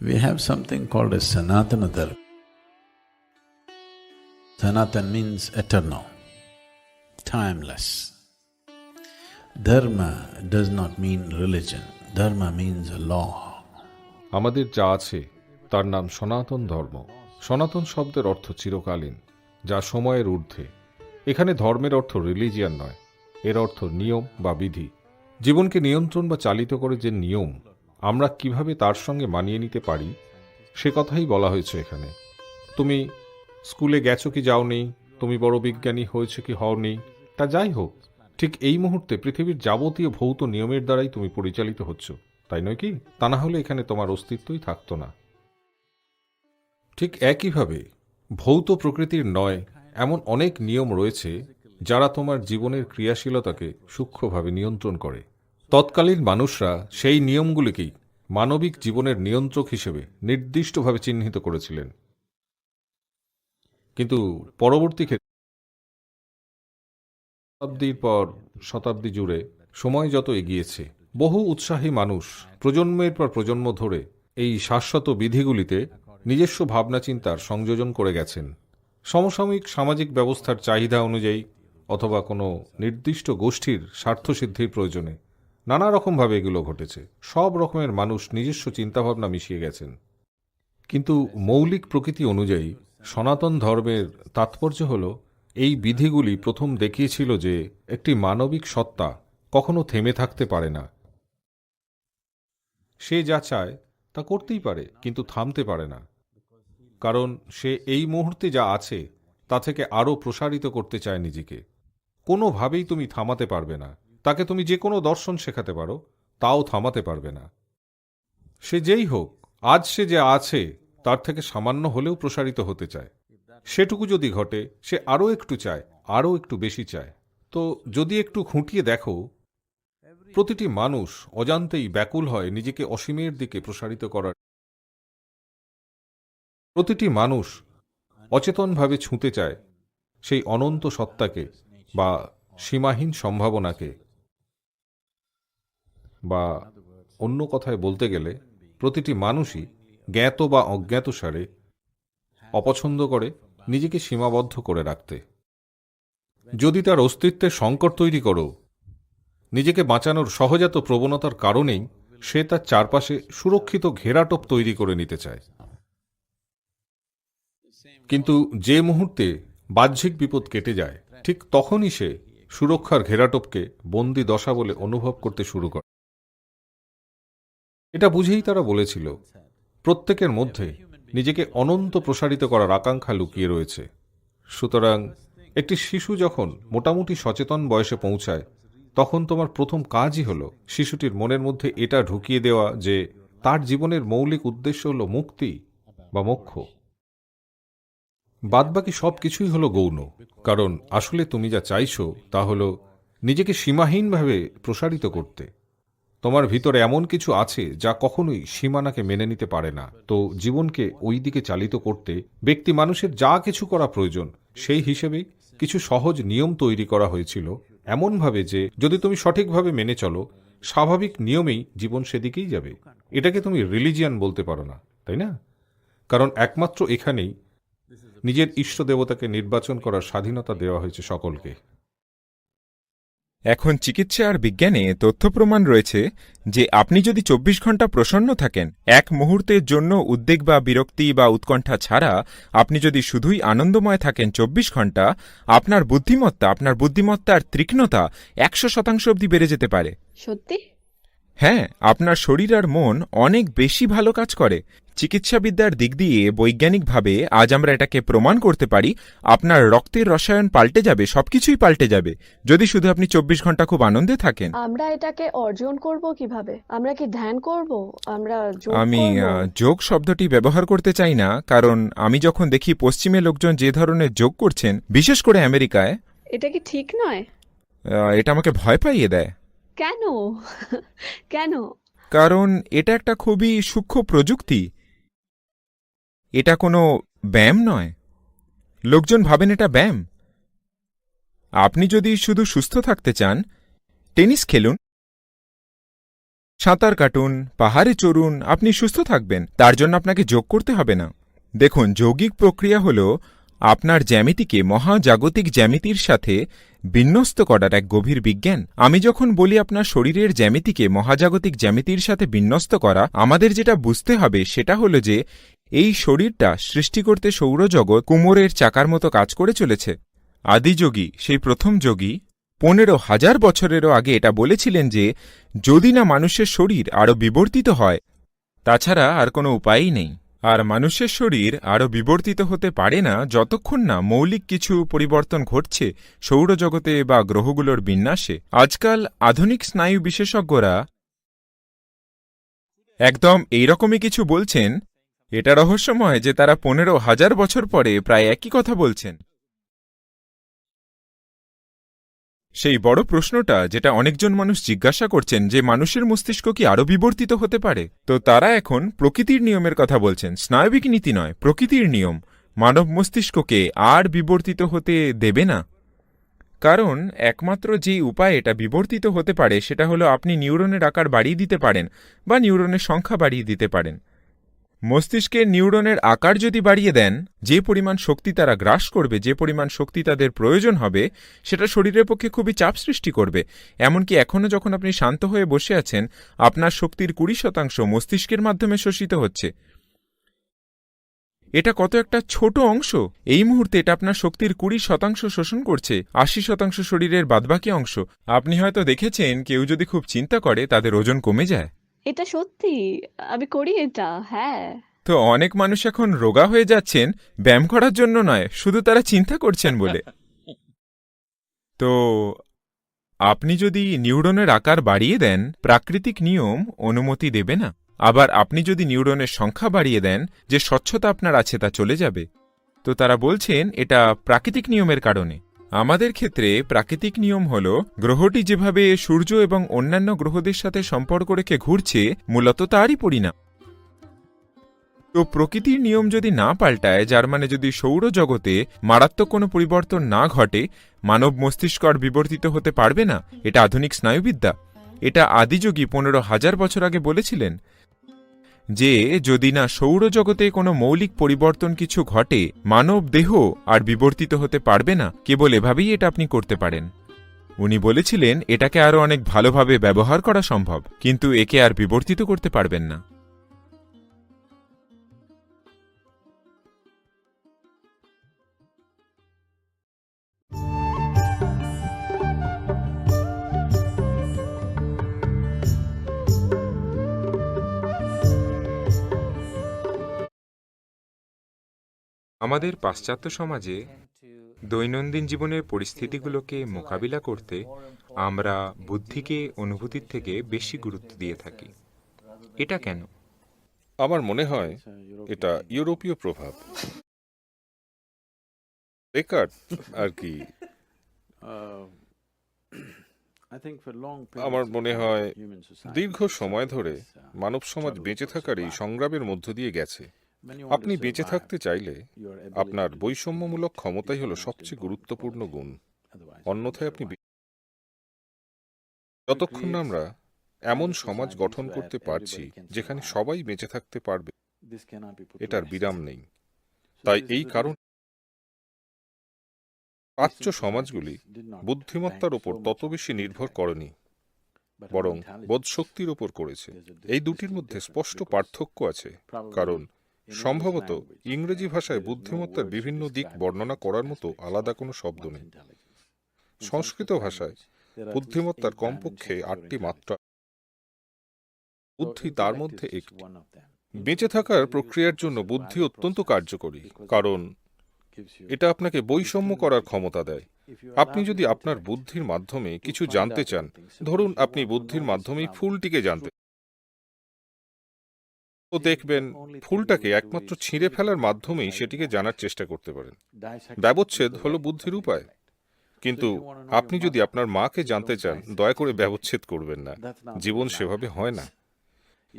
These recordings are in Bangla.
We have something called as Sanatana Dharma. Sanatan means eternal, timeless. Dharma does not mean religion, dharma means a law. আমাদের যা আছে তার নাম সনাতন ধর্ম সনাতন শব্দের অর্থ চিরকালীন যা সময়ের ঊর্ধ্বে এখানে ধর্মের অর্থ রিলিজিয়ান নয় এর অর্থ নিয়ম বা বিধি জীবনকে নিয়ন্ত্রণ বা চালিত করে যে নিয়ম আমরা কীভাবে তার সঙ্গে মানিয়ে নিতে পারি? সে কথাই বলা হয়েছে এখানে। তুমি স্কুলে গেছো কি যাওনি? তুমি বড় বিজ্ঞানী হয়েছে কি হওনি? তা যাই হোক, ঠিক এই মুহূর্তে পৃথিবীর যাবতীয় ভৌত নিয়মের দ্বারাই তুমি পরিচালিত হচ্ছ, তাই নয় কি? তা না হলে এখানে তোমার অস্তিত্বই থাকতো না। ঠিক একইভাবে, ভৌত প্রকৃতির নয়, এমন অনেক নিয়ম রয়েছে যারা তোমার জীবনের ক্রিয়াশীলতাকে সূক্ষ্মভাবে নিয়ন্ত্রণ করে। তৎকালীন মানুষরা সেই নিয়মগুলিকেই মানবিক জীবনের নিয়ন্ত্রক হিসেবে নির্দিষ্টভাবে চিহ্নিত করেছিলেন। কিন্তু পরবর্তী ক্ষেত্রে শতাব্দীর পর শতাব্দী জুড়ে সময় যত এগিয়েছে, বহু উৎসাহী মানুষ প্রজন্মের পর প্রজন্ম ধরে এই শাশ্বত বিধিগুলিতে নিজস্ব ভাবনা চিন্তার সংযোজন করে গেছেন। সমসাময়িক সামাজিক ব্যবস্থার চাহিদা অনুযায়ী অথবা কোনো নির্দিষ্ট গোষ্ঠীর স্বার্থসিদ্ধির প্রয়োজনে নানা রকমভাবে এগুলো ঘটেছে। সব রকমের মানুষ নিজস্ব চিন্তাভাবনা মিশিয়ে গেছেন। কিন্তু মৌলিক প্রকৃতি অনুযায়ী সনাতন ধর্মের তাৎপর্য হল, এই বিধিগুলি প্রথম দেখিয়েছিল যে একটি মানবিক সত্তা কখনো থেমে থাকতে পারে না। সে যা চায় তা করতেই পারে, কিন্তু থামতে পারে না। কারণ সে এই মুহূর্তে যা আছে, তা থেকে আরও প্রসারিত করতে চায় নিজেকে। কোনোভাবেই তুমি থামাতে পারবে না। তাকে তুমি যে কোনো দর্শন শেখাতে পারো, তাও থামাতে পারবে না। সে যেই হোক, আজ সে যে আছে, তার থেকে সামান্য হলেও প্রসারিত হতে চায়। সেটুকু যদি ঘটে, সে আরও একটু চায়, আরও একটু বেশি চায়। তো যদি একটু খুঁটিয়ে দেখো, প্রতিটি মানুষ অজান্তেই ব্যাকুল হয় নিজেকে অসীমের দিকে প্রসারিত করার। প্রতিটি মানুষ অচেতনভাবে ছুঁতে চায় সেই অনন্ত সত্তাকে বা সীমাহীন সম্ভাবনাকে। বা অন্য কথায় বলতে গেলে, প্রতিটি মানুষই জ্ঞাত বা অজ্ঞাত সারে অপছন্দ করে নিজেকে সীমাবদ্ধ করে রাখতে। যদি তার অস্তিত্বের সংকট তৈরি করো, নিজেকে বাঁচানোর সহজাত প্রবণতার কারণেই সে তার চারপাশে সুরক্ষিত ঘেরাটোপ তৈরি করে নিতে চায়। কিন্তু যে মুহূর্তে বাহ্যিক বিপদ কেটে যায়, ঠিক তখনই সে সুরক্ষার ঘেরাটোপকে বন্দি দশা বলে অনুভব করতে শুরু করে। এটা বুঝেই তারা বলেছিল, প্রত্যেকের মধ্যে নিজেকে অনন্ত প্রসারিত করার আকাঙ্ক্ষা লুকিয়ে রয়েছে। সুতরাং একটি শিশু যখন মোটামুটি সচেতন বয়সে পৌঁছায়, তখন তোমার প্রথম কাজই হলো শিশুটির মনের মধ্যে এটা ঢুকিয়ে দেওয়া যে তার জীবনের মৌলিক উদ্দেশ্য হলো মুক্তি বা মোক্ষ। বাদবাকি সব কিছুই হলো গৌণ, কারণ আসলে তুমি যা চাইছো তা হলো নিজেকে সীমাহীনভাবে প্রসারিত করতে। তোমার ভিতরে এমন কিছু আছে যা কখনোই সীমানাকে মেনে নিতে পারে না। তো জীবনকে ওই দিকে চালিত করতে ব্যক্তি মানুষের যা কিছু করা প্রয়োজন, সেই হিসেবেই কিছু সহজ নিয়ম তৈরি করা হয়েছিল। এমনভাবে যে, যদি তুমি সঠিকভাবে মেনে চলো, স্বাভাবিক নিয়মেই জীবন সেদিকেই যাবে। এটাকে তুমি রিলিজিয়ান বলতে পারো না, তাই না? কারণ একমাত্র এখানেই নিজের ইষ্ট দেবতাকে নির্বাচন করার স্বাধীনতা দেওয়া হয়েছে সকলকে। এখন চিকিৎসা আর বিজ্ঞানে তথ্য প্রমাণ রয়েছে যে আপনি যদি চব্বিশ ঘণ্টা প্রসন্ন থাকেন, এক মুহূর্তের জন্য উদ্বেগ বা বিরক্তি বা উৎকণ্ঠা ছাড়া আপনি যদি শুধুই আনন্দময় থাকেন চব্বিশ ঘণ্টা, আপনার বুদ্ধিমত্তা, আপনার বুদ্ধিমত্তার তীক্ষ্ণতা একশো শতাংশ অবধি বেড়ে যেতে পারে। সত্যি? হ্যাঁ আপনার শরীর আর মন অনেক বেশি ভালো কাজ করে। চিকিৎসাবিদ্যার দিক দিয়ে বৈজ্ঞানিকভাবে আজ আমরা এটাকে প্রমাণ করতে পারি আপনার রক্তের রসায়ন পাল্টে যাবে সবকিছুই পাল্টে যাবে। যদি শুধু আপনি চব্বিশ ঘণ্টা খুব আনন্দে থাকেন। আমরা এটাকে অর্জন করব কীভাবে? আমরা কি ধ্যান করব? আমরা যোগ আমি করব? আহ, যোগ শব্দটি ব্যবহার করতে চাই না কারণ আমি যখন দেখি পশ্চিমে লোকজন যে ধরনের যোগ করছেন বিশেষ করে আমেরিকায় এটা কি ঠিক নয়? আহ, এটা আমাকে ভয় পাইয়ে দেয়। কেন? কেন? কারণ এটা একটা খুবই সূক্ষ্ম প্রযুক্তি। এটা কোনো ব্যায়াম নয়। লোকজন ভাবেন এটা ব্যায়াম। আপনি যদি শুধু সুস্থ থাকতে চান, টেনিস খেলুন, সাঁতার কাটুন, পাহাড়ে চড়ুন, আপনি সুস্থ থাকবেন। তার জন্য আপনাকে যোগ করতে হবে না। দেখুন, যৌগিক প্রক্রিয়া হল আপনার জ্যামিতিকে মহাজাগতিক জ্যামিতির সাথে বিন্যস্ত করার এক গভীর বিজ্ঞান। আমি যখন বলি আপনার শরীরের জ্যামিতিকে মহাজাগতিক জ্যামিতির সাথে বিন্যস্ত করা, আমাদের যেটা বুঝতে হবে সেটা হলো যে এই শরীরটা সৃষ্টি করতে সৌরজগৎ কুমোরের চাকার মতো কাজ করে চলেছে। আদিযোগী সেই প্রথম যোগী, পনেরো হাজার বছরেরও আগে এটা বলেছিলেন যে, যদি না মানুষের শরীর আরও বিবর্তিত হয়, তাছাড়া আর কোনো উপায়ই নেই। আর মানুষের শরীর আরও বিবর্তিত হতে পারে না যতক্ষণ না মৌলিক কিছু পরিবর্তন ঘটছে সৌরজগতে বা গ্রহগুলোর বিন্যাসে। আজকাল আধুনিক স্নায়ু বিশেষজ্ঞরা একদম এইরকমই কিছু বলছেন। এটা রহস্যময় যে তারা পনেরো হাজার বছর পরে প্রায় একই কথা বলছেন। সেই বড় প্রশ্নটা যেটা অনেকজন মানুষ জিজ্ঞাসা করছেন যে মানুষের মস্তিষ্ক কি আরও বিবর্তিত হতে পারে? তো তারা এখন প্রকৃতির নিয়মের কথা বলছেন। স্নায়বিক নীতি নয়, প্রকৃতির নিয়ম। মানব মস্তিষ্ককে আর বিবর্তিত হতে দেবে না। কারণ একমাত্র যে উপায় এটা বিবর্তিত হতে পারে সেটা হলো আপনি নিউরনের আকার বাড়িয়ে দিতে পারেন বা নিউরনের সংখ্যা বাড়িয়ে দিতে পারেন। মস্তিষ্কের নিউরনের আকার যদি বাড়িয়ে দেন, যে পরিমাণ শক্তি তারা গ্রাস করবে, যে পরিমাণ শক্তি তাদের প্রয়োজন হবে, সেটা শরীরের পক্ষে খুবই চাপ সৃষ্টি করবে। এমনকি এখনও যখন আপনি শান্ত হয়ে বসে আছেন, আপনার শক্তির কুড়ি শতাংশ মস্তিষ্কের মাধ্যমে শোষিত হচ্ছে। এটা কত একটা ছোট অংশ! এই মুহূর্তে এটা আপনার শক্তির কুড়ি শতাংশ শোষণ করছে, আশি শতাংশ শরীরের বাদবাকি অংশ। আপনি হয়তো দেখেছেন, কেউ যদি খুব চিন্তা করে, তাদের ওজন কমে যায়। এটা সত্যি আমি করি এটা হ্যাঁ। তো অনেক মানুষ এখন রোগা হয়ে যাচ্ছেন ব্যায়াম করার জন্য নয় শুধু তারা চিন্তা করছেন বলে। তো আপনি যদি নিউরনের আকার বাড়িয়ে দেন প্রাকৃতিক নিয়ম অনুমতি দেবে না। আবার আপনি যদি নিউরনের সংখ্যা বাড়িয়ে দেন যে স্বচ্ছতা আপনার আছে তা চলে যাবে। তো তারা বলছেন এটা প্রাকৃতিক নিয়মের কারণে। আমাদের ক্ষেত্রে প্রাকৃতিক নিয়ম হল, গ্রহটি যেভাবে সূর্য এবং অন্যান্য গ্রহদের সাথে সম্পর্ক রেখে ঘুরছে, মূলত তারই পরিণাম। তো প্রকৃতির নিয়ম যদি না পাল্টায়, যার মানে যদি সৌরজগতে মারাত্মক কোনো পরিবর্তন না ঘটে, মানব মস্তিষ্ক বিবর্তিত হতে পারবে না? এটা আধুনিক স্নায়ুবিদ্যা। এটা আদিযোগী পনেরো হাজার বছর আগে বলেছিলেন যে যদি না সৌরজগতে কোনো মৌলিক পরিবর্তন কিছু ঘটে, মানব দেহ আর বিবর্তিত হতে পারবে না। কেবল এভাবেই এটা আপনি করতে পারেন। উনি বলেছিলেন, এটাকে আরও অনেক ভালোভাবে ব্যবহার করা সম্ভব, কিন্তু একে আর বিবর্তিত করতে পারবেন না। আমাদের পাশ্চাত্য সমাজে দৈনন্দিন জীবনের পরিস্থিতিগুলোকে মোকাবিলা করতে আমরা বুদ্ধিকে অনুভূতির থেকে বেশি গুরুত্ব দিয়ে থাকি। এটা কেন? আমার মনে হয় এটা ইউরোপীয় প্রভাব। আর কি। আমার মনে হয় দীর্ঘ সময় ধরে মানব সমাজ বেঁচে থাকার এই সংগ্রামের মধ্য দিয়ে গেছে। আপনি বেঁচে থাকতে চাইলে আপনার বৈষম্যমূলক ক্ষমতাই হলো সবচেয়ে গুরুত্বপূর্ণ গুণ। অন্যথায় আপনি যতক্ষণ আমরা এমন সমাজ গঠন করতে পারছি যেখানে সবাই বেঁচে থাকতে পারবে এটার বিরাম নেই। তাই এই কারণ প্রাচ্য সমাজগুলি বুদ্ধিমত্তার ওপর তত বেশি নির্ভর করেনি বরং বোধশক্তির ওপর করেছে। এই দুটির মধ্যে স্পষ্ট পার্থক্য আছে কারণ সম্ভবত ইংরেজি ভাষায় বুদ্ধিমত্তার বিভিন্ন দিক বর্ণনা করার মতো আলাদা কোনো শব্দ নেই। সংস্কৃত ভাষায় বুদ্ধিমত্তার কমপক্ষে আটটি মাত্রা বুদ্ধি তার মধ্যে একটি। বেঁচে থাকার প্রক্রিয়ার জন্য বুদ্ধি অত্যন্ত কার্যকরী কারণ এটা আপনাকে বৈষম্য করার ক্ষমতা দেয়। আপনি যদি আপনার বুদ্ধির মাধ্যমে কিছু জানতে চান ধরুন আপনি বুদ্ধির মাধ্যমেই ফুলটিকে জানতে তো দেখবেন, ফুলটাকে একমাত্র ছিঁড়ে ফেলার মাধ্যমেই সেটিকে জানার চেষ্টা করতে পারেন। ব্যবচ্ছেদ হলো বুদ্ধির উপায়। কিন্তু আপনি যদি আপনার মাকে জানতে চান, দয়া করে ব্যবচ্ছেদ করবেন না। জীবন সেভাবে হয় না।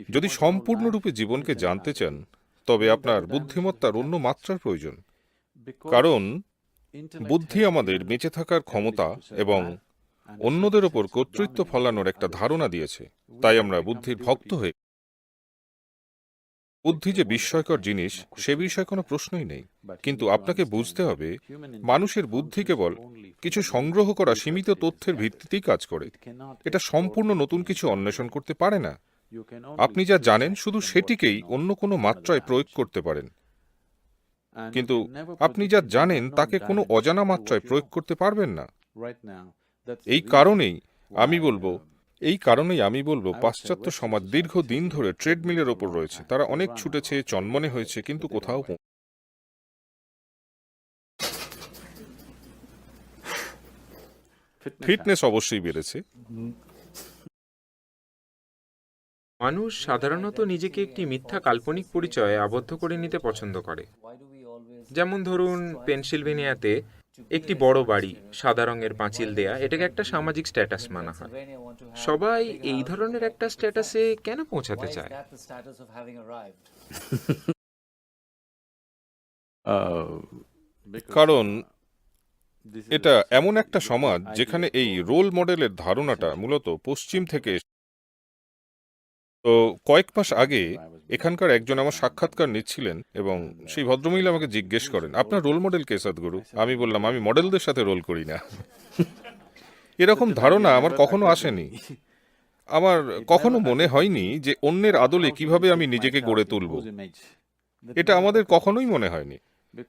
যদি সম্পূর্ণরূপে জীবনকে জানতে চান, তবে আপনার বুদ্ধিমত্তার অন্য মাত্রার প্রয়োজন। কারণ বুদ্ধি আমাদের বেঁচে থাকার ক্ষমতা এবং অন্যদের ওপর কর্তৃত্ব ফলানোর একটা ধারণা দিয়েছে। তাই আমরা বুদ্ধির ভক্ত হয়ে বুদ্ধি যে বিস্ময়কর জিনিস, সে বিষয়ে কোনো প্রশ্নই নেই। কিন্তু আপনাকে বুঝতে হবে, মানুষের বুদ্ধি কেবল কিছু সংগ্রহ করা সীমিত তথ্যের ভিত্তিতেই কাজ করে। এটা সম্পূর্ণ নতুন কিছু অন্বেষণ করতে পারে না। আপনি যা জানেন, শুধু সেটিকেই অন্য কোনো মাত্রায় প্রয়োগ করতে পারেন। কিন্তু আপনি যা জানেন, তাকে কোনো অজানা মাত্রায় প্রয়োগ করতে পারবেন না। এই কারণেই আমি বলব এই কারণেই আমি বলব পাশ্চাত্য সমাজ দীর্ঘ দিন ধরে ট্রেডমিলের ওপর রয়েছে। তারা অনেক ছুটেছে চন্মনে হয়েছে কিন্তু কোথাও ফিটনেস অবশ্যই বেড়েছে। মানুষ সাধারণত নিজেকে একটি মিথ্যা কাল্পনিক পরিচয়ে আবদ্ধ করে নিতে পছন্দ করে। যেমন ধরুন পেনসিলভেনিয়াতে একটি বড় বাড়ি, সাদা রঙের পাঁচিল দেয়া, এটাকে একটা সামাজিক স্ট্যাটাস মানা হয়। সবাই এই ধরনের একটা স্ট্যাটাসে কেন পৌঁছাতে চায়? কারণ এটা এমন একটা সমাজ যেখানে এই রোল মডেলের ধারণাটা মূলত পশ্চিম থেকে তো কয়েক মাস আগে এখানকার একজন আমার সাক্ষাৎকার নিচ্ছিলেন এবং সেই ভদ্রমহিলা আমাকে জিজ্ঞেস করেন আপনার রোল মডেল কে সদ্গুরু? আমি বললাম আমি মডেলদের সাথে রোল করি না। এরকম ধারণা আমার কখনো আসেনি। আমার কখনো মনে হয়নি যে অন্যের আদলে কীভাবে আমি নিজেকে গড়ে তুলব? এটা আমাদের কখনোই মনে হয়নি।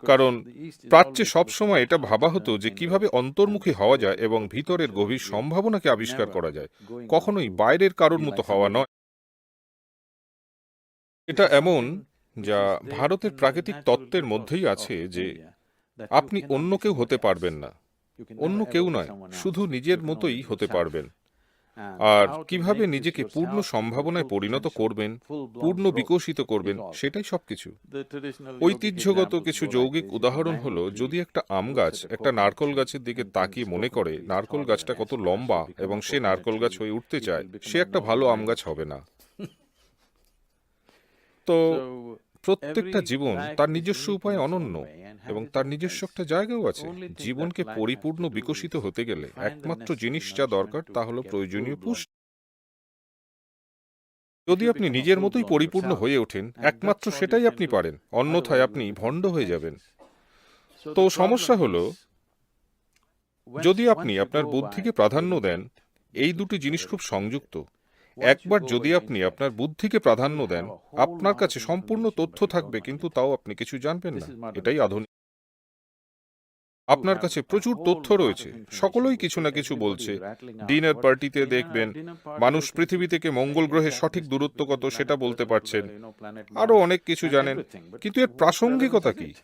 কারণ প্রাচ্যে সবসময় এটা ভাবা হতো যে কীভাবে অন্তর্মুখী হওয়া যায় এবং ভিতরের গভীর সম্ভাবনাকে আবিষ্কার করা যায়। কখনোই বাইরের কারোর মতো হওয়া নয়। এটা এমন যা ভারতের প্রাকৃতিক তত্ত্বের মধ্যেই আছে যে আপনি অন্য কেউ হতে পারবেন না। অন্য কেউ নয়, শুধু নিজের মতোই হতে পারবেন। আর কীভাবে নিজেকে পূর্ণ সম্ভাবনায় পরিণত করবেন, পূর্ণ বিকশিত করবেন, সেটাই সবকিছু। ঐতিহ্যগত কিছু যৌগিক উদাহরণ হলো, যদি একটা আম গাছ একটা নারকল গাছের দিকে তাকিয়ে মনে করে, নারকল গাছটা কত লম্বা এবং সে নারকল গাছ হয়ে উঠতে চায়, সে একটা ভালো আম গাছ হবে না। তো প্রত্যেকটা জীবন তার নিজস্ব উপায়ে অনন্য এবং তার নিজস্ব একটা জায়গাও আছে। জীবনকে পরিপূর্ণ বিকশিত হতে গেলে একমাত্র জিনিস যা দরকার তা হলো প্রয়োজনীয় পুষ্টি। যদি আপনি নিজের মতোই পরিপূর্ণ হয়ে ওঠেন একমাত্র সেটাই আপনি পারেন অন্যথায় আপনি ভণ্ড হয়ে যাবেন। তো সমস্যা হলো যদি আপনি আপনার বুদ্ধিকে প্রাধান্য দেন এই দুটি জিনিস খুব সংযুক্ত। একবার যদি আপনি আপনার বুদ্ধিকে প্রাধান্য দেন আপনার কাছে সম্পূর্ণ তথ্য থাকবে কিন্তু তাও আপনি কিছু জানবেন না। এটাই আধুনিক। আপনার কাছে প্রচুর তথ্য রয়েছে। সকলেই কিছু না কিছু বলছে। ডিনার পার্টিতে দেখবেন মানুষ পৃথিবী থেকে মঙ্গল গ্রহের সঠিক দূরত্ব কত সেটা বলতে পারছেন। আরও অনেক কিছু জানেন কিন্তু এর প্রাসঙ্গিকতা কি?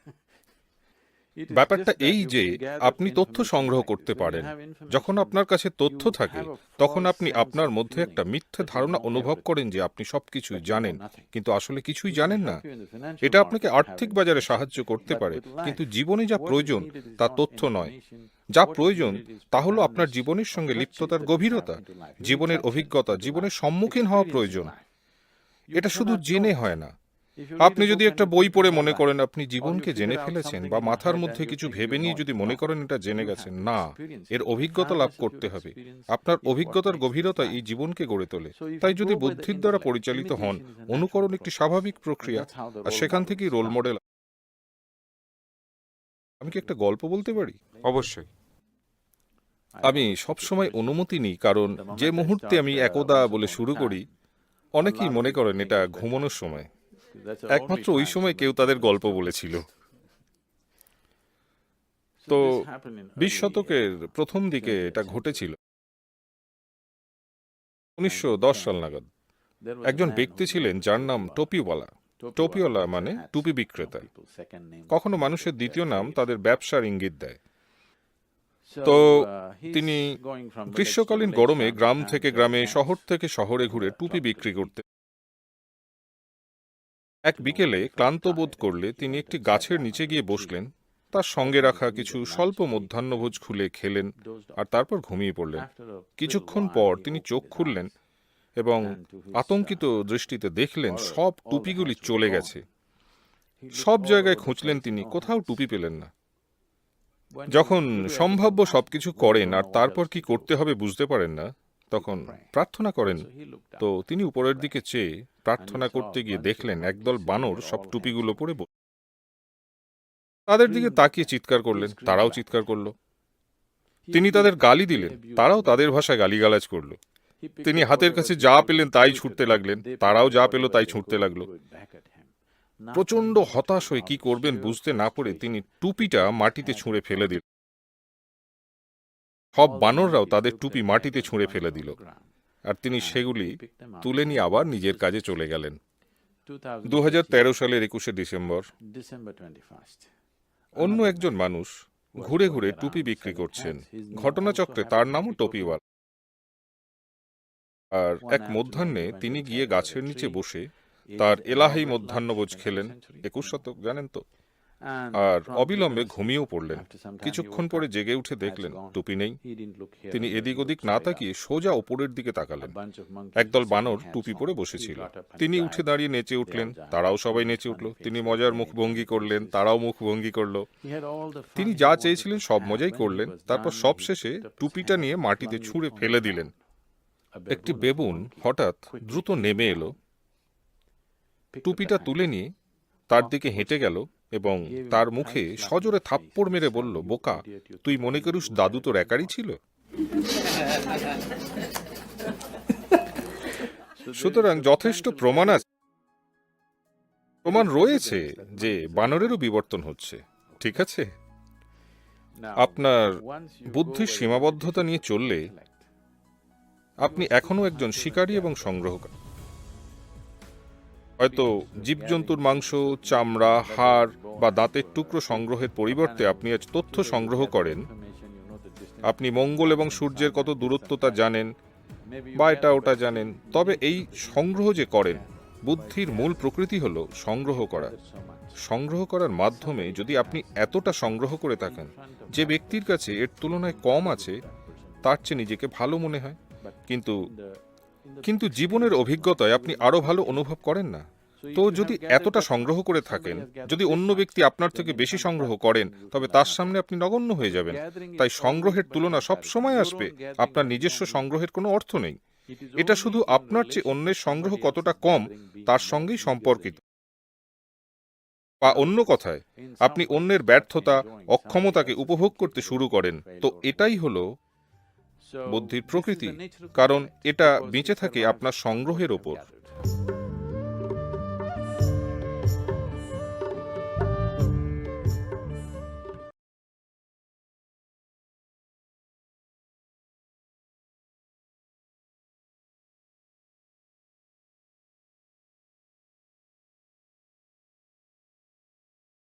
ব্যাপারটা এই যে আপনি তথ্য সংগ্রহ করতে পারেন। যখন আপনার কাছে তথ্য থাকে তখন আপনি আপনার মধ্যে একটা মিথ্যে ধারণা অনুভব করেন যে আপনি সবকিছু জানেন। কিন্তু আসলে কিছুই জানেন না। এটা আপনাকে আর্থিক বাজারে সাহায্য করতে পারে। কিন্তু জীবনে যা প্রয়োজন তা তথ্য নয়। যা প্রয়োজন তা হলো আপনার জীবনের সঙ্গে লিপ্ততার গভীরতা জীবনের অভিজ্ঞতা জীবনের সম্মুখীন হওয়া প্রয়োজন। এটা শুধু জেনে হয় না। আপনি যদি একটা বই পড়ে মনে করেন আপনি জীবনকে জেনে ফেলেছেন বা মাথার মধ্যে কিছু ভেবে নিয়ে যদি মনে করেন এটা জেনে গেছেন না এর অভিজ্ঞতা লাভ করতে হবে। আপনার অভিজ্ঞতার গভীরতা এই জীবনকে গড়ে তোলে। তাই যদি বুদ্ধির দ্বারা পরিচালিত হন অনুকরণ একটি স্বাভাবিক প্রক্রিয়া আর সেখান থেকেই রোল মডেল আমি কি একটা গল্প বলতে পারি? অবশ্যই। আমি সবসময় অনুমতি নিই কারণ যে মুহূর্তে আমি একদা বলে শুরু করি অনেকেই মনে করেন এটা ঘুমানোর সময় একমাত্র ওই সময় কেউ তাদের গল্প বলেছিল। তো বিশ শতকের প্রথম দিকে এটা ঘটেছিল। উনিশশো দশ সাল নাগাদ। একজন ব্যক্তি ছিলেন যার নাম টোপিওয়ালা। টোপিওয়ালা মানে টুপি বিক্রেতা। কখনো মানুষের দ্বিতীয় নাম তাদের ব্যবসার ইঙ্গিত দেয়। তো তিনি গ্রীষ্মকালীন গরমে গ্রাম থেকে গ্রামে শহর থেকে শহরে ঘুরে টুপি বিক্রি করতে এক বিকেলে ক্লান্ত বোধ করলে তিনি একটি গাছের নিচে গিয়ে বসলেন, তার সঙ্গে রাখা কিছু স্বল্প মধ্যাহ্নভোজ খুলে খেলেন আর তারপর ঘুমিয়ে পড়লেন। কিছুক্ষণ পর তিনি চোখ খুললেন এবং আতঙ্কিত দৃষ্টিতে দেখলেন সব টুপিগুলি চলে গেছে। সব জায়গায় খুঁজলেন তিনি, কোথাও টুপি পেলেন না। যখন সম্ভাব্য সবকিছু করেন আর তারপর কি করতে হবে বুঝতে পারেন না তখন প্রার্থনা করেন। তো তিনি উপরের দিকে চেয়ে প্রার্থনা করতে গিয়ে দেখলেন একদল বানর সব টুপিগুলো পরে। তাদের দিকে তাকিয়ে চিৎকার করলেন তারাও চিৎকার করল। তিনি তাদের গালি দিলেন তারাও তাদের ভাষায় গালিগালাজ করল। তিনি হাতের কাছে যা পেলেন তাই ছুটতে লাগলেন তারাও যা পেল তাই ছুটতে লাগল। প্রচণ্ড হতাশ হয়ে কি করবেন বুঝতে না পারে তিনি টুপিটা মাটিতে ছুঁড়ে ফেলে দিল সব বানররাও তাদের টুপি মাটিতে ছুঁড়ে ফেলে দিল। আর তিনি সেগুলি তুলে নিয়ে আবার নিজের কাজে চলে গেলেন। দু সালের একুশে ডিসেম্বর অন্য একজন মানুষ ঘুরে ঘুরে টুপি বিক্রি করছেন। ঘটনাচক্রে তার নামও টপিওয়াল আর এক মধ্যাহ্নে তিনি গিয়ে গাছের নিচে বসে তার এলাহি মধ্যাহ্নভোজ খেলেন। একুশ শতক জানেন তো? আর অবিলম্বে ঘুমিয়েও পড়লেন। কিছুক্ষণ পরে জেগে উঠে দেখলেন টুপি নেই। তিনি এদিক ওদিক না তাকিয়ে সোজা ওপরের দিকে তাকালেন। একদল বানর টুপি পরে বসেছিল। তিনি উঠে দাঁড়িয়ে নেচে উঠলেন। তারাও সবাই নেচে উঠল। তিনি মজার মুখভঙ্গি করলেন। তারাও মুখভঙ্গি করল। তিনি যা চেয়েছিলেন সব মজাই করলেন। তারপর সব শেষে টুপিটা নিয়ে মাটিতে ছুঁড়ে ফেলে দিলেন। একটি বেবুন হঠাৎ দ্রুত নেমে এলো। টুপিটা তুলে নিয়ে তার দিকে হেঁটে গেল এবং তার মুখে সজোরে থাপ্পড় মেরে বলল বোকা তুই মনে করিস দাদু তোর একারই ছিল? সুতরাং যথেষ্ট প্রমাণ আছে প্রমাণ রয়েছে যে বানরেরও বিবর্তন হচ্ছে ঠিক আছে? আপনার বুদ্ধির সীমাবদ্ধতা নিয়ে চললে আপনি এখনও একজন শিকারী এবং সংগ্রহকারী। হয়তো জীবজন্তুর মাংস, চামড়া, হাড় বা দাঁতের টুকরো সংগ্রহের পরিবর্তে আপনি আজ তথ্য সংগ্রহ করেন। আপনি মঙ্গল এবং সূর্যের কত দূরত্ব তা জানেন বা এটা ওটা জানেন। তবে এই সংগ্রহ যে করেন, বুদ্ধির মূল প্রকৃতি হল সংগ্রহ করা। সংগ্রহ করার মাধ্যমে যদি আপনি এতটা সংগ্রহ করে থাকেন, যে ব্যক্তির কাছে এর তুলনায় কম আছে, তার চেয়ে নিজেকে ভালো মনে হয়। কিন্তু কিন্তু জীবনের অভিজ্ঞতায় আপনি আরও ভালো অনুভব করেন না। তো যদি এতটা সংগ্রহ করে থাকেন, যদি অন্য ব্যক্তি আপনার থেকে বেশি সংগ্রহ করেন, তবে তার সামনে আপনি নগণ্য হয়ে যাবেন। তাই সংগ্রহের তুলনা সব সময় আসবে, আপনার নিজস্ব সংগ্রহের কোনো অর্থ নেই। এটা শুধু আপনার চেয়ে অন্যের সংগ্রহ কতটা কম, তার সঙ্গেই সম্পর্কিত। বা অন্য কথায়, আপনি অন্যের ব্যর্থতা, অক্ষমতাকে উপভোগ করতে শুরু করেন। তো এটাই হলো বুদ্ধির প্রকৃতি কারণ এটা বেঁচে থাকে আপনার সংগ্রহের ওপর।